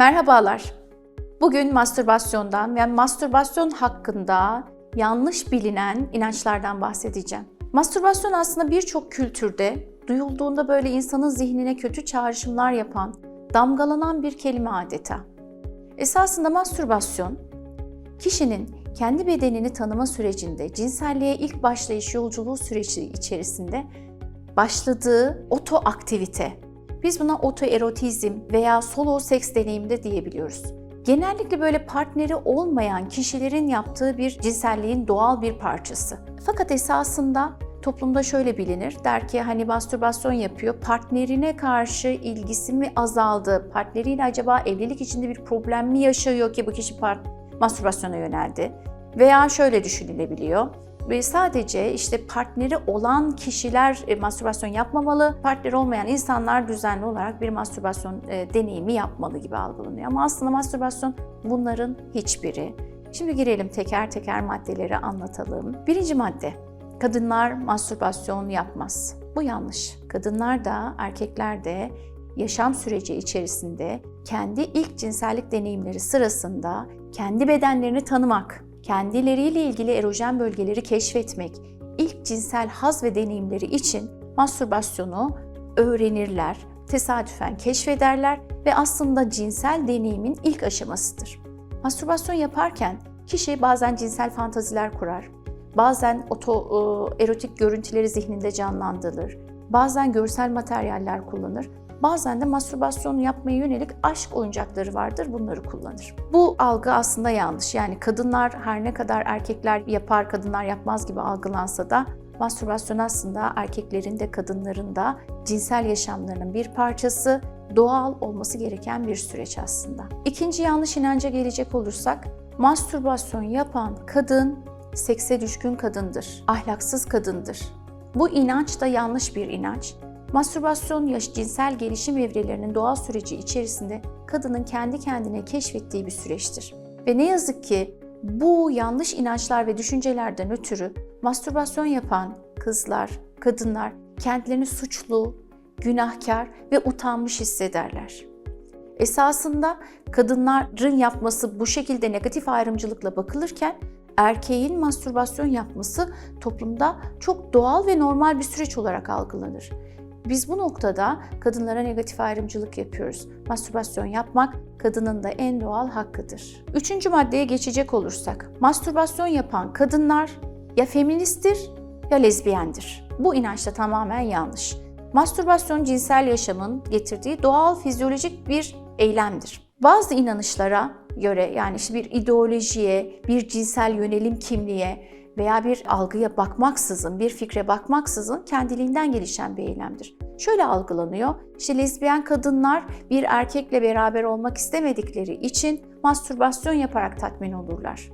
Merhabalar. Bugün mastürbasyondan ve mastürbasyon hakkında yanlış bilinen inançlardan bahsedeceğim. Mastürbasyon aslında birçok kültürde duyulduğunda böyle insanın zihnine kötü çağrışımlar yapan, damgalanan bir kelime adeta. Esasında mastürbasyon, kişinin kendi bedenini tanıma sürecinde, cinselliğe ilk başlayış yolculuğu süreci içerisinde başladığı oto aktivite. Biz buna otoerotizm veya solo seks deneyimi de diyebiliyoruz. Genellikle böyle partneri olmayan kişilerin yaptığı bir cinselliğin doğal bir parçası. Fakat esasında toplumda şöyle bilinir. Der ki hani mastürbasyon yapıyor, partnerine karşı ilgisi mi azaldı? Partneriyle acaba evlilik içinde bir problem mi yaşıyor ki bu kişi part mastürbasyona yöneldi? Veya şöyle düşünülebiliyor. Sadece işte partneri olan kişiler e, mastürbasyon yapmamalı, partneri olmayan insanlar düzenli olarak bir mastürbasyon e, deneyimi yapmalı gibi algılanıyor. Ama aslında mastürbasyon bunların hiçbiri. Şimdi girelim teker teker maddeleri anlatalım. Birinci madde, kadınlar mastürbasyon yapmaz. Bu yanlış. Kadınlar da erkekler de yaşam süreci içerisinde kendi ilk cinsellik deneyimleri sırasında kendi bedenlerini tanımak, kendileriyle ilgili erojen bölgeleri keşfetmek, ilk cinsel haz ve deneyimleri için mastürbasyonu öğrenirler, tesadüfen keşfederler ve aslında cinsel deneyimin ilk aşamasıdır. Mastürbasyon yaparken kişi bazen cinsel fantaziler kurar, bazen oto e, erotik görüntüleri zihninde canlandırır, bazen görsel materyaller kullanır, bazen de mastürbasyon yapmaya yönelik aşk oyuncakları vardır, bunları kullanır. Bu algı aslında yanlış. Yani kadınlar her ne kadar erkekler yapar, kadınlar yapmaz gibi algılansa da mastürbasyon aslında erkeklerin de kadınların da cinsel yaşamlarının bir parçası, doğal olması gereken bir süreç aslında. İkinci yanlış inanca gelecek olursak, mastürbasyon yapan kadın sekse düşkün kadındır, ahlaksız kadındır. Bu inanç da yanlış bir inanç. Mastürbasyon yaş cinsel gelişim evrelerinin doğal süreci içerisinde kadının kendi kendine keşfettiği bir süreçtir. Ve ne yazık ki bu yanlış inançlar ve düşüncelerden ötürü mastürbasyon yapan kızlar, kadınlar kendilerini suçlu, günahkar ve utanmış hissederler. Esasında kadınların yapması bu şekilde negatif ayrımcılıkla bakılırken erkeğin mastürbasyon yapması toplumda çok doğal ve normal bir süreç olarak algılanır. Biz bu noktada kadınlara negatif ayrımcılık yapıyoruz. Mastürbasyon yapmak kadının da en doğal hakkıdır. Üçüncü maddeye geçecek olursak, mastürbasyon yapan kadınlar ya feministtir ya lezbiyendir. Bu inanç da tamamen yanlış. Mastürbasyon cinsel yaşamın getirdiği doğal fizyolojik bir eylemdir. Bazı inanışlara göre yani işte bir ideolojiye, bir cinsel yönelim kimliğe veya bir algıya bakmaksızın, bir fikre bakmaksızın kendiliğinden gelişen bir eylemdir. Şöyle algılanıyor, işte lezbiyen kadınlar bir erkekle beraber olmak istemedikleri için mastürbasyon yaparak tatmin olurlar.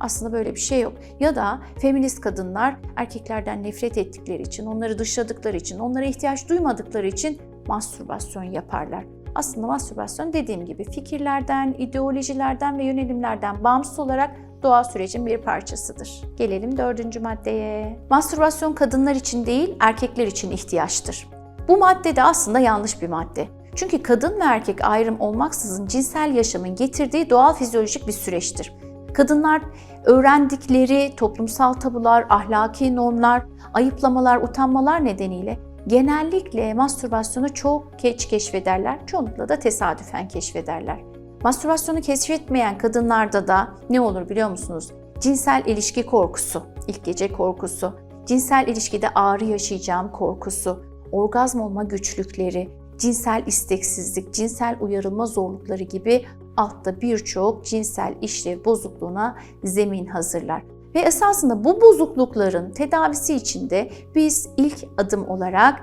Aslında böyle bir şey yok. Ya da feminist kadınlar erkeklerden nefret ettikleri için, onları dışladıkları için, onlara ihtiyaç duymadıkları için mastürbasyon yaparlar. Aslında mastürbasyon dediğim gibi fikirlerden, ideolojilerden ve yönelimlerden bağımsız olarak doğal sürecin bir parçasıdır. Gelelim dördüncü maddeye. Mastürbasyon kadınlar için değil, erkekler için ihtiyaçtır. Bu madde de aslında yanlış bir madde. Çünkü kadın ve erkek ayrım olmaksızın cinsel yaşamın getirdiği doğal fizyolojik bir süreçtir. Kadınlar öğrendikleri toplumsal tabular, ahlaki normlar, ayıplamalar, utanmalar nedeniyle genellikle mastürbasyonu çok geç keşfederler, çoğunlukla da tesadüfen keşfederler. Mastürbasyonu keşfetmeyen kadınlarda da ne olur biliyor musunuz? Cinsel ilişki korkusu, ilk gece korkusu, cinsel ilişkide ağrı yaşayacağım korkusu, orgazm olma güçlükleri, cinsel isteksizlik, cinsel uyarılma zorlukları gibi altta birçok cinsel işlev bozukluğuna zemin hazırlar. Ve esasında bu bozuklukların tedavisi için de biz ilk adım olarak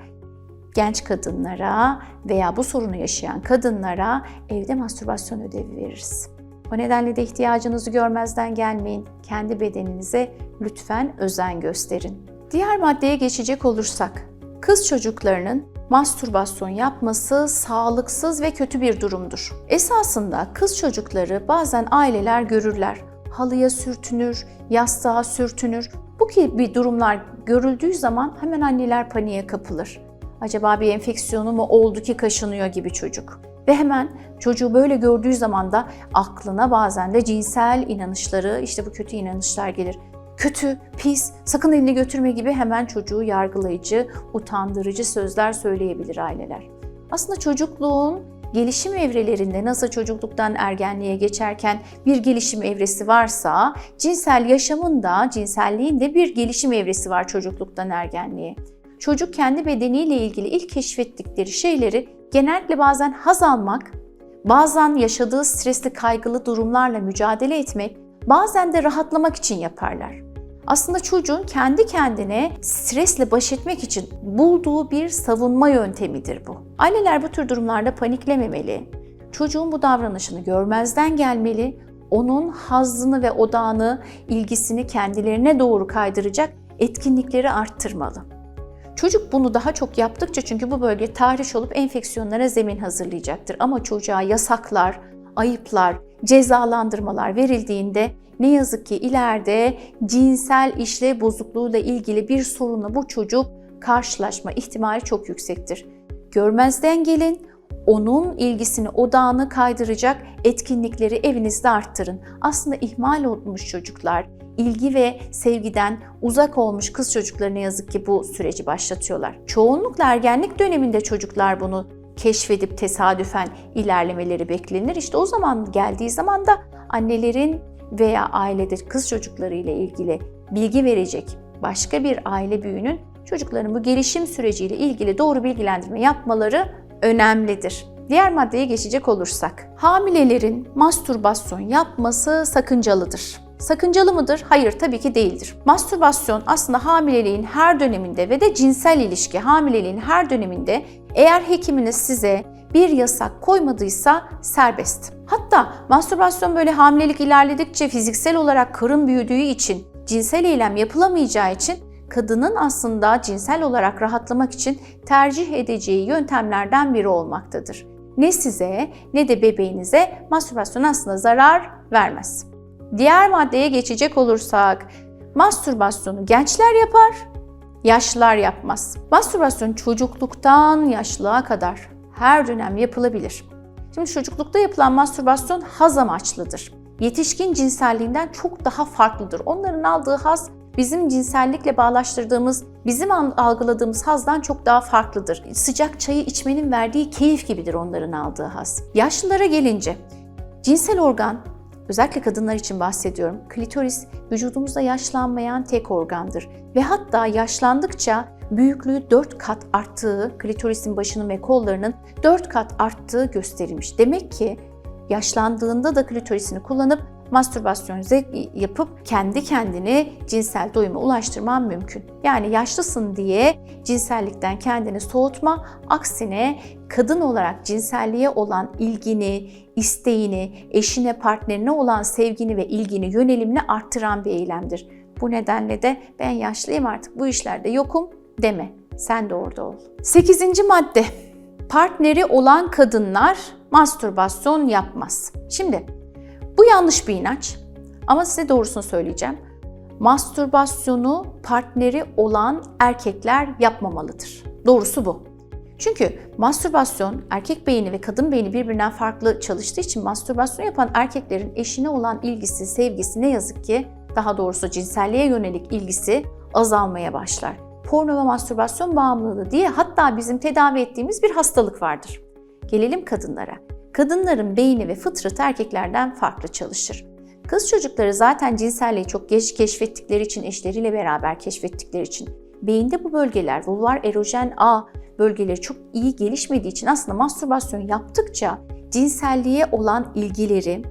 genç kadınlara veya bu sorunu yaşayan kadınlara evde mastürbasyon ödevi veririz. O nedenle de ihtiyacınızı görmezden gelmeyin. Kendi bedeninize lütfen özen gösterin. Diğer maddeye geçecek olursak, kız çocuklarının mastürbasyon yapması sağlıksız ve kötü bir durumdur. Esasında kız çocukları bazen aileler görürler. Halıya sürtünür, yastığa sürtünür. Bu gibi durumlar görüldüğü zaman hemen anneler paniğe kapılır. Acaba bir enfeksiyonu mu oldu ki kaşınıyor gibi çocuk. Ve hemen çocuğu böyle gördüğü zaman da aklına bazen de cinsel inanışları, işte bu kötü inanışlar gelir. Kötü, pis, sakın elini götürme gibi hemen çocuğu yargılayıcı, utandırıcı sözler söyleyebilir aileler. Aslında çocukluğun gelişim evrelerinde nasıl çocukluktan ergenliğe geçerken bir gelişim evresi varsa, cinsel yaşamın da, cinselliğin de bir gelişim evresi var çocukluktan ergenliğe. Çocuk kendi bedeniyle ilgili ilk keşfettikleri şeyleri genellikle bazen haz almak, bazen yaşadığı stresli kaygılı durumlarla mücadele etmek, bazen de rahatlamak için yaparlar. Aslında çocuğun kendi kendine stresle baş etmek için bulduğu bir savunma yöntemidir bu. Aileler bu tür durumlarda paniklememeli, çocuğun bu davranışını görmezden gelmeli, onun hazzını ve odağını, ilgisini kendilerine doğru kaydıracak etkinlikleri arttırmalı. Çocuk bunu daha çok yaptıkça çünkü bu bölge tahriş olup enfeksiyonlara zemin hazırlayacaktır. Ama çocuğa yasaklar, ayıplar, cezalandırmalar verildiğinde ne yazık ki ileride cinsel işlev bozukluğuyla ilgili bir sorunla bu çocuk karşılaşma ihtimali çok yüksektir. Görmezden gelin, onun ilgisini, odağını kaydıracak etkinlikleri evinizde arttırın. Aslında ihmal olmuş çocuklar, ilgi ve sevgiden uzak olmuş kız çocukları ne yazık ki bu süreci başlatıyorlar. Çoğunlukla ergenlik döneminde çocuklar bunu keşfedip tesadüfen ilerlemeleri beklenir. İşte o zaman geldiği zaman da annelerin veya ailede kız çocukları ile ilgili bilgi verecek başka bir aile büyüğünün çocukların bu gelişim süreciyle ilgili doğru bilgilendirme yapmaları önemlidir. Diğer maddeye geçecek olursak, hamilelerin mastürbasyon yapması sakıncalıdır. Sakıncalı mıdır? Hayır tabii ki değildir. Mastürbasyon aslında hamileliğin her döneminde ve de cinsel ilişki hamileliğin her döneminde eğer hekiminiz size bir yasak koymadıysa serbest. Hatta mastürbasyon böyle hamilelik ilerledikçe fiziksel olarak karın büyüdüğü için cinsel eylem yapılamayacağı için kadının aslında cinsel olarak rahatlamak için tercih edeceği yöntemlerden biri olmaktadır. Ne size ne de bebeğinize mastürbasyon aslında zarar vermez. Diğer maddeye geçecek olursak, mastürbasyonu gençler yapar, yaşlılar yapmaz. Mastürbasyon çocukluktan yaşlılığa kadar her dönem yapılabilir. Şimdi çocuklukta yapılan mastürbasyon haz amaçlıdır. Yetişkin cinselliğinden çok daha farklıdır. Onların aldığı haz bizim cinsellikle bağlaştırdığımız, bizim algıladığımız hazdan çok daha farklıdır. Sıcak çayı içmenin verdiği keyif gibidir onların aldığı haz. Yaşlılara gelince, cinsel organ özellikle kadınlar için bahsediyorum. Klitoris vücudumuzda yaşlanmayan tek organdır ve hatta yaşlandıkça büyüklüğü 4 kat arttığı, klitorisin başının ve kollarının 4 kat arttığı gösterilmiş. Demek ki yaşlandığında da klitorisini kullanıp mastürbasyon yapıp kendi kendini cinsel doyuma ulaştırman mümkün. Yani yaşlısın diye cinsellikten kendini soğutma, aksine kadın olarak cinselliğe olan ilgini, isteğini, eşine, partnerine olan sevgini ve ilgini, yönelimini arttıran bir eylemdir. Bu nedenle de ben yaşlıyım artık bu işlerde yokum deme. Sen de orada ol. Sekizinci madde. Partneri olan kadınlar mastürbasyon yapmaz. Şimdi bu yanlış bir inanç ama size doğrusunu söyleyeceğim. Mastürbasyonu partneri olan erkekler yapmamalıdır. Doğrusu bu. Çünkü mastürbasyon erkek beyni ve kadın beyni birbirinden farklı çalıştığı için mastürbasyon yapan erkeklerin eşine olan ilgisi, sevgisi ne yazık ki daha doğrusu cinselliğe yönelik ilgisi azalmaya başlar. Porno ve mastürbasyon bağımlılığı diye hatta bizim tedavi ettiğimiz bir hastalık vardır. Gelelim kadınlara. Kadınların beyni ve fıtratı erkeklerden farklı çalışır. Kız çocukları zaten cinselliği çok geç keşfettikleri için, eşleriyle beraber keşfettikleri için beyinde bu bölgeler, vulvar erojen A bölgeleri çok iyi gelişmediği için aslında mastürbasyon yaptıkça cinselliğe olan ilgileri,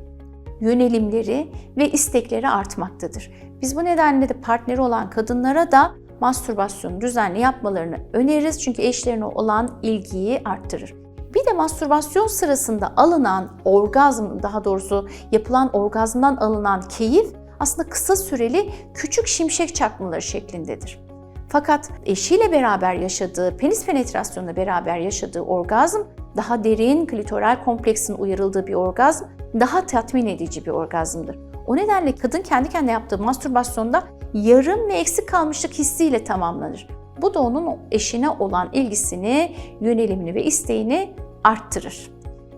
yönelimleri ve istekleri artmaktadır. Biz bu nedenle de partneri olan kadınlara da mastürbasyonu düzenli yapmalarını öneririz çünkü eşlerine olan ilgiyi arttırır. Bir de mastürbasyon sırasında alınan orgazm, daha doğrusu yapılan orgazmdan alınan keyif aslında kısa süreli küçük şimşek çakmaları şeklindedir. Fakat eşiyle beraber yaşadığı, penis penetrasyonla beraber yaşadığı orgazm daha derin klitoral kompleksin uyarıldığı bir orgazm, daha tatmin edici bir orgazmdır. O nedenle kadın kendi kendine yaptığı mastürbasyonda yarım ve eksik kalmışlık hissiyle tamamlanır. Bu da onun eşine olan ilgisini, yönelimini ve isteğini arttırır.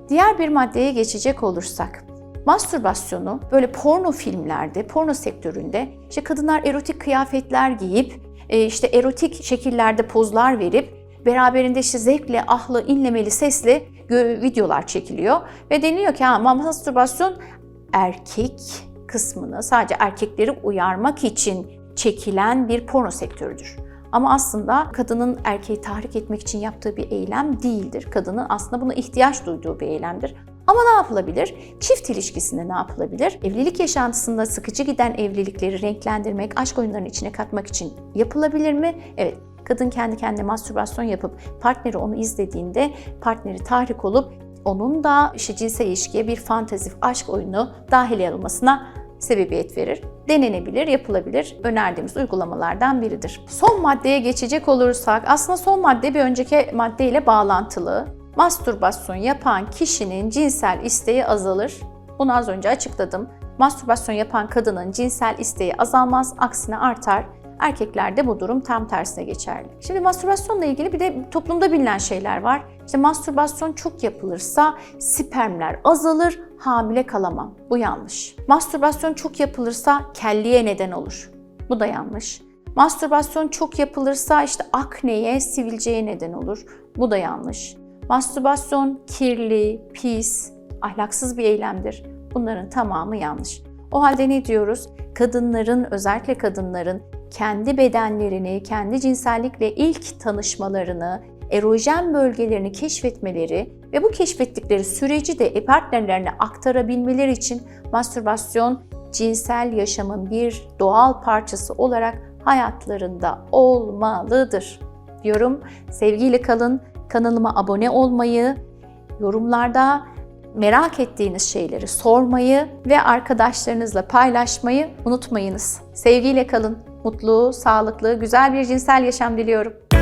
Diğer bir maddeye geçecek olursak, mastürbasyonu böyle porno filmlerde, porno sektöründe işte kadınlar erotik kıyafetler giyip, e, işte erotik şekillerde pozlar verip, beraberinde işte zevkle, ahlı, inlemeli, sesli gö- videolar çekiliyor ve deniliyor ki ha mastürbasyon erkek kısmını sadece erkekleri uyarmak için çekilen bir porno sektörüdür. Ama aslında kadının erkeği tahrik etmek için yaptığı bir eylem değildir. Kadının aslında buna ihtiyaç duyduğu bir eylemdir. Ama ne yapılabilir? Çift ilişkisinde ne yapılabilir? Evlilik yaşantısında sıkıcı giden evlilikleri renklendirmek, aşk oyunlarının içine katmak için yapılabilir mi? Evet. Kadın kendi kendine mastürbasyon yapıp partneri onu izlediğinde partneri tahrik olup onun da işte cinsel ilişkiye bir fantezi, aşk oyunu dahil olmasına sebebiyet verir. Denenebilir, yapılabilir. Önerdiğimiz uygulamalardan biridir. Son maddeye geçecek olursak, aslında son madde bir önceki maddeyle bağlantılı. Mastürbasyon yapan kişinin cinsel isteği azalır. Bunu az önce açıkladım. Mastürbasyon yapan kadının cinsel isteği azalmaz, aksine artar. Erkeklerde bu durum tam tersine geçerli. Şimdi mastürbasyonla ilgili bir de toplumda bilinen şeyler var. İşte mastürbasyon çok yapılırsa spermler azalır, hamile kalamam. Bu yanlış. Mastürbasyon çok yapılırsa kelliye neden olur. Bu da yanlış. Mastürbasyon çok yapılırsa işte akneye, sivilceye neden olur. Bu da yanlış. Mastürbasyon kirli, pis, ahlaksız bir eylemdir. Bunların tamamı yanlış. O halde ne diyoruz? Kadınların, özellikle kadınların kendi bedenlerini, kendi cinsellikle ilk tanışmalarını, erojen bölgelerini keşfetmeleri ve bu keşfettikleri süreci de partnerlerine aktarabilmeleri için mastürbasyon cinsel yaşamın bir doğal parçası olarak hayatlarında olmalıdır. Diyorum sevgiyle kalın, kanalıma abone olmayı, yorumlarda merak ettiğiniz şeyleri sormayı ve arkadaşlarınızla paylaşmayı unutmayınız. Sevgiyle kalın, mutlu, sağlıklı, güzel bir cinsel yaşam diliyorum.